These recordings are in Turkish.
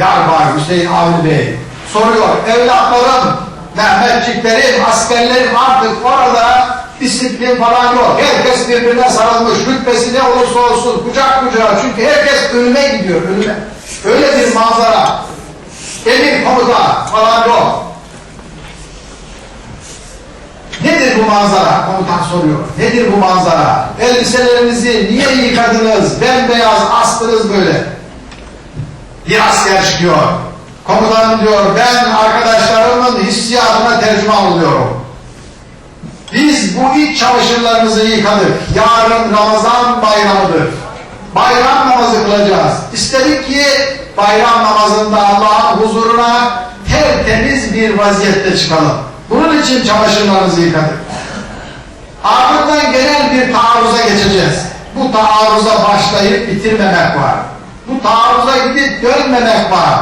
Yarbay Hüseyin Avni Bey soruyor. Evlatlarım, Mehmetçiklerim, askerlerim artık orada disiplin falan yok. Herkes birbirine sarılmış. Rütbesi ne olursa olsun kucak kucağa. Çünkü herkes ölüme gidiyor. Ölüme. Öyle bir manzara. Emir komuta falan yok. Nedir bu manzara? Komutan soruyor. Nedir bu manzara? Elbiselerinizi niye yıkadınız? Bembeyaz astınız böyle. Bir asker çıkıyor. Komutanım diyor ben arkadaşlarımın hissiyatına tercüman oluyorum. Biz bu iç çamaşırlarımızı yıkadık. Yarın Ramazan bayramıdır. Bayram namazı kılacağız. İstedik ki bayram namazında Allah'ın huzuruna tertemiz bir vaziyette çıkalım. Bunun için çamaşırlarımızı yıkadık. Ardından genel bir taarruza geçeceğiz. Bu taarruza başlayıp bitirmemek var. Bu taarruza gidip dönmemek var.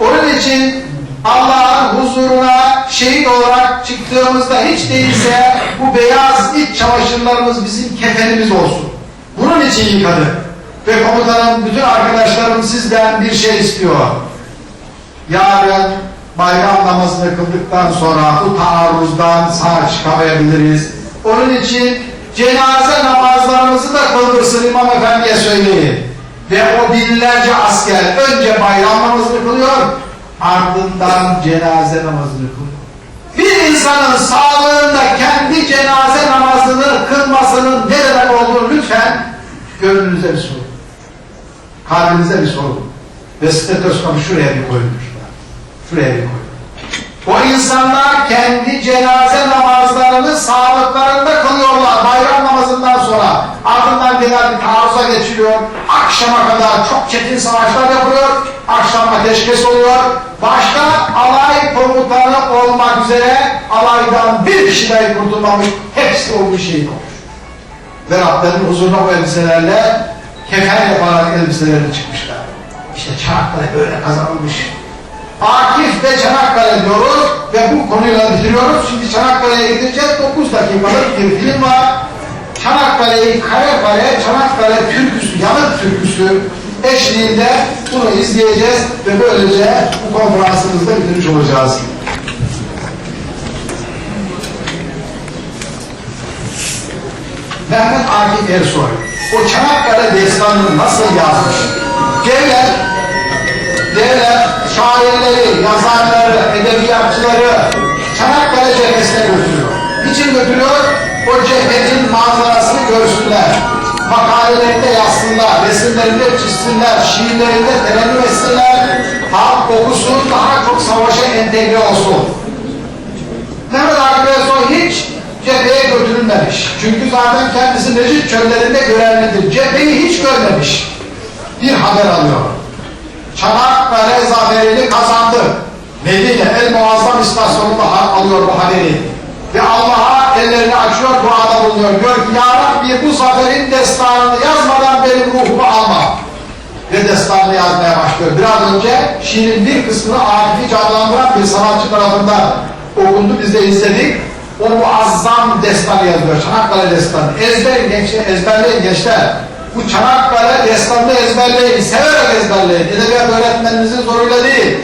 Onun için Allah'ın huzuruna şehit olarak çıktığımızda hiç değilse bu beyaz iç çamaşırlarımız bizim kefenimiz olsun. Bunun için yıkadık. Ve komutanım bütün arkadaşlarım sizden bir şey istiyor. Yarın bayram namazını kıldıktan sonra bu taarruzdan sağ çıkamayabiliriz. Onun için cenaze namazlarımızı da kıldırsın İmam Efendi'ye söyleyin. Ve o binlerce asker önce bayram namazını kılıyor, ardından cenaze namazını kılıyor. Bir insanın sağlığında kendi cenaze namazını kılmasının ne demek olduğunu lütfen gönlünüze bir sorun. Kalbinize bir sorun. Ve stetoskopu şuraya bir koyun. Şuraya bir koyun. O insanlar kendi cenaze namazlarını sağlıklarında sonra. Ardından genel bir taarruza geçiliyor. Akşama kadar çok çetin savaşlar yapılıyor. Akşam ateşkes oluyor. Başta alay komutanı olmak üzere alaydan bir kişi dahi kurtulmamış. Hepsi o bir şehit olmuş. Ve Rablerinin huzuruna bu elbiselerle kefen yaparak elbiselerini çıkmışlar. İşte Çanakkale böyle kazanılmış. Akif ve Çanakkale diyoruz ve bu konuyla bitiriyoruz. Şimdi Çanakkale'ye gideceğiz. 9 dakikalık bir film var. Çanakkale'yi kare Çanakkale türküsü, yanık türküsü eşliğinde bunu izleyeceğiz ve böylece bu konferansımızı da bitirmiş olacağız. Mehmet Akif Ersoy o Çanakkale destanını nasıl yazmış? Devlet devlet şairleri, yazarları, edebiyatçıları Çanakkale cephesine götürüyor. Niçin götürüyor? O cephenin manzarasını görsünler. Makalelerinde yazsınlar, resimlerinde çizsinler, şiirlerinde terennüm etsinler. Halk okusun, daha çok savaşa entegre olsun. Mehmet Akif Ersoy hiç cepheye götürülmemiş. Çünkü zaten kendisi Necip çöllerinde görevlidir. Cepheyi hiç görmemiş. Bir haber alıyor. Çanakkale zaferini kazandı. Medine El Muazzam istasyonunda alıyor bu haberi. Ve Allah'a ellerini açıyor, duada bulunuyor. Diyor ki Ya Rabbi bu zaferin destanını yazmadan benim ruhumu alma. Ve destanını yazmaya başlıyor. Biraz önce şiirin bir kısmını Akif'i canlandıran bir sanatçı tarafından okundu, biz de izledik. O muazzam destanı yazıyor, Çanakkale destanı. Ezberin gençler, ezberleyin gençler. Bu Çanakkale destanını ezberleyin, severek ezberleyin. Edebiyat öğretmeninizin zoruyla değil.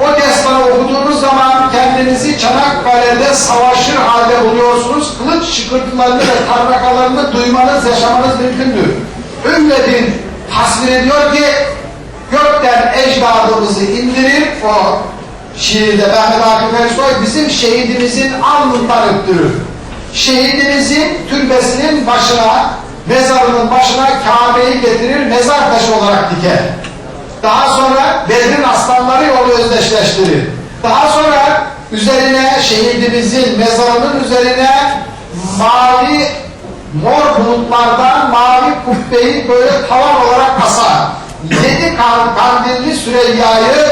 O destanı okuduğunuz zaman kendinizi Çanakkale'de savaşır halde buluyorsunuz. Kılıç şıkırtılarını ve tarrakalarını duymanız, yaşamanız mümkündür. Bir tasvir ediyor ki gökten ecdadımızı indirip o şiirde Mehmet Akif Ersoy bizim şehidimizin alnından öptürür. Şehidimizin türbesinin başına, mezarının başına Kabe'yi getirir, mezar taşı olarak diker. Daha sonra Bedir'in aslanları yolu özdeşleştirir. Daha sonra üzerine şehidimizin mezarının üzerine mavi mor bulutlardan mavi kubbeyi böyle tavan olarak asar. Yedi kan- kandilli Süreyya'yı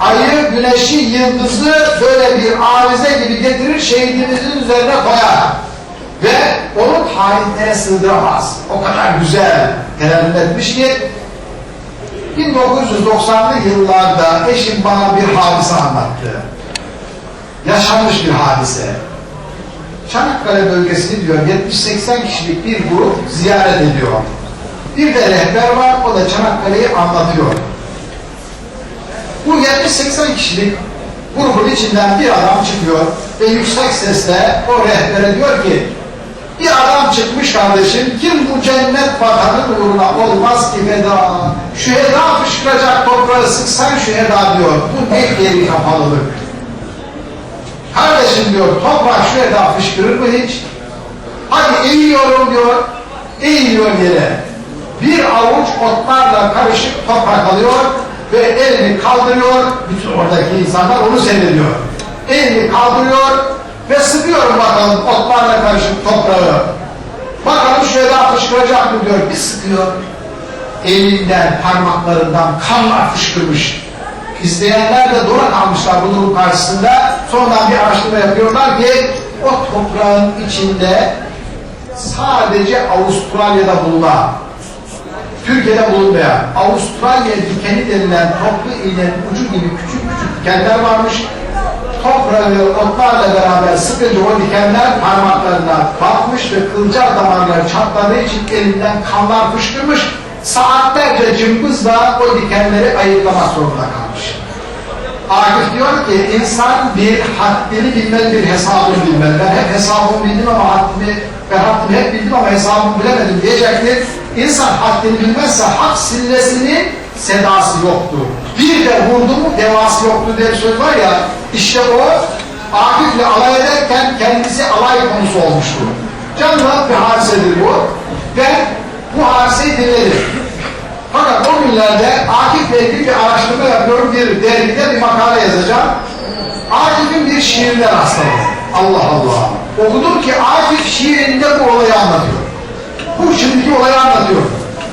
ayı, güneşi, yıldızı böyle bir avize gibi getirir şehidimizin üzerine koyar. Ve onu hainlere sığdıramaz. O kadar güzel terennüm etmiş ki 1990'lı yıllarda eşim bana bir hadise anlattı. Yaşanmış bir hadise. Çanakkale bölgesini diyor 70-80 kişilik bir grup ziyaret ediyor. Bir de rehber var o da Çanakkale'yi anlatıyor. Bu 70-80 kişilik grubun içinden bir adam çıkıyor ve yüksek sesle o rehbere diyor ki bir adam çıkmış kardeşim, kim bu cennet vatanı uğruna olmaz ki feda. Şüheda fışkıracak toprağı sıksan şüheda diyor. Bu ne geri kapalılık. Kardeşim diyor, toprak şüheda fışkırır mı hiç? Hadi eğiyorum diyor, eğiliyor yere. Bir avuç otlarla karışık toprak alıyor ve elini kaldırıyor. Bütün oradaki insanlar onu seyrediyor. Elini kaldırıyor ve sıkıyorum bakalım otlarla karışık toprağı. Bakalım şöyle daha fışkıracak mı diyor. Bir sıkıyor. Elinden, parmaklarından kanlar fışkırmış. İzleyenler de dura kalmışlar bu durum karşısında. Sonradan bir araştırma yapıyorlar ki o toprağın içinde sadece Avustralya'da bulunan Türkiye'de bulunmayan Avustralya dikeni denilen toplu iğnenin ucu gibi küçük küçük dikenler varmış. Toprağı otlarla beraber sıkınca o dikenler parmaklarına batmış ve kılcal damarları çatladığı için elinden kanlar fışkırmış. Saatlerce cımbızla o dikenleri ayıklamak zorunda kalmış. Akif diyor ki insan bir haddini bilmeli, bir hesabını bilmeli. Ben hep hesabımı bildim ama haddimi, ben haddimi hep bildim ama hesabımı bilemedim diyecektir. İnsan haddini bilmezse hak sillesinin sedası yoktur. Bir de vurdu mu devası yoktur diye bir söz var ya, işte o Akif'le alay ederken kendisi alay konusu olmuştur. Canlı bir hadisedir bu. Ben bu hadiseyi dinledim. Fakat o günlerde Akif'le ilgili bir araştırma yapıyorum, bir dergide bir makale yazacağım. Akif'in bir şiirine rastladım. Allah Allah. Okudum ki Akif şiirinde bu olayı anlatıyor. Bu şimdiki olayı anlatıyor.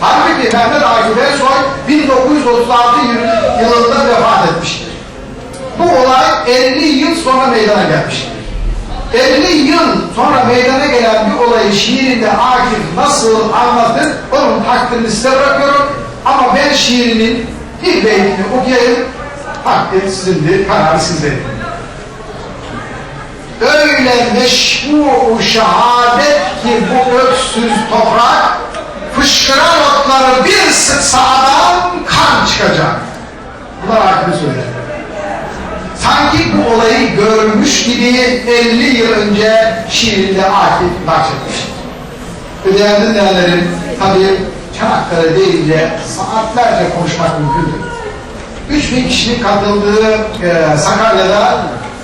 Halbuki Mehmet Akif Ersoy 1936 yıl- yılında vefat etmiştir. Bu olay 50 yıl sonra meydana gelmiştir. 50 yıl sonra meydana gelen bir olayı şiirinde Akif nasıl anlatır onun takdirini size bırakıyorum. Ama ben şiirinin bir beytini okuyayım. Takdir sizindir, kararı sizdedir. Öyle meşbu şehadet ki bu öksüz toprak fışkıran otları bir sıksa adam kan çıkacak. Bunlar Akif'e söyledi sanki bu olayı görmüş gibi 50 yıl önce şiirinde Akif bahsetmiştir. Ve değerli dinleyenlerim, tabi Çanakkale deyince saatlerce konuşmak mümkündür. 3000 kişinin katıldığı e, Sakarya'da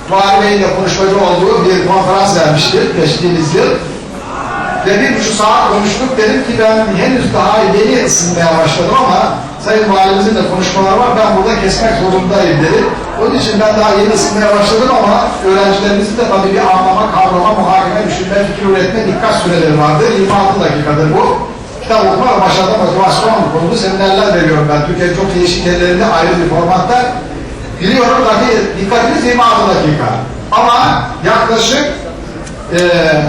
Vali Bey'in de konuşmacı olduğu bir konferans vermiştir geçtiğimiz yıl. Ve bir buçuk saat konuştuk. Dedim ki ben henüz daha yeni ısınmaya başladım ama Sayın Valimizin de konuşmaları var. Ben burada kesmek zorundayım dedi. Onun için ben daha yeni ısınmaya başladım ama öğrencilerimizin de tabii bir anlama, kavrama, muhakeme, düşünme, fikir üretme, dikkat süreleri vardır. 26 dakikadır bu. Kitap okuma ve başarıda motivasyon konulu seminerler veriyorum ben. Türkiye'nin çok değişik yerlerinde ayrı bir formatta. Biliyorum tabii dikkatiniz 26 dakika. Ama yaklaşık eee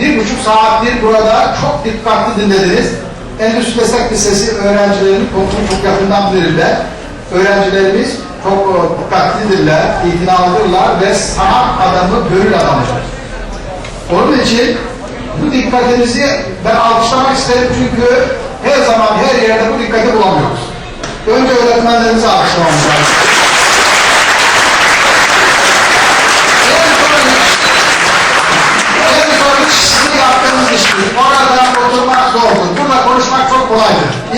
bir buçuk saattir burada çok dikkatli dinlediniz. Endüstri Meslek Lisesi öğrencilerinin toplumu çok yakından bilirler. Öğrencilerimiz çok e, dikkatlidirler, itinalıdırlar ve sanat adamı, gönül adamıdır. Onun için bu dikkatinizi ben alkışlamak isterim çünkü her zaman her yerde bu dikkati bulamıyoruz. Önce öğretmenlerimizi alkışlamamız lazım. En zor iş sizin yaptığınız iştir.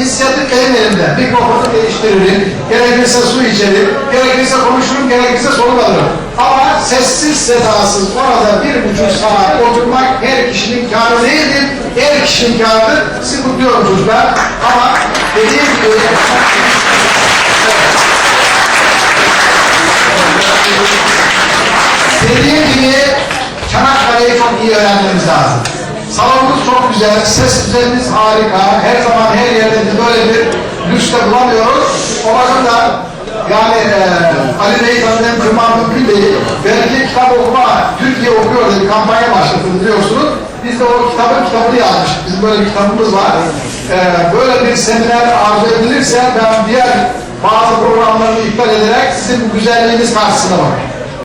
İnisiyatif benim elimde. Mikrofonu değiştiririm. Gerekirse su içerim. Gerekirse konuşurum. Gerekirse soru alırım. Ama sessiz sedasız orada bir buçuk saat oturmak her kişinin kârı değildir. Her kişinin kârıdır. Sizi kutluyorum çocuklar. Ama dediğim gibi güzel, ses harika. Her zaman her yerde böyle bir lüks de bulamıyoruz. O bakımdan yani e, Ali Bey'i tanıdığım kırmam mümkün değil. Belki kitap okuma, Türkiye okuyor bir kampanya başlatıldı biliyorsunuz. Biz de o kitabın kitabını yazmıştık. Bizim böyle bir kitabımız var. E, böyle bir seminer arzu edilirse ben diğer bazı programlarını iptal ederek sizin bu güzelliğiniz karşısına bakayım.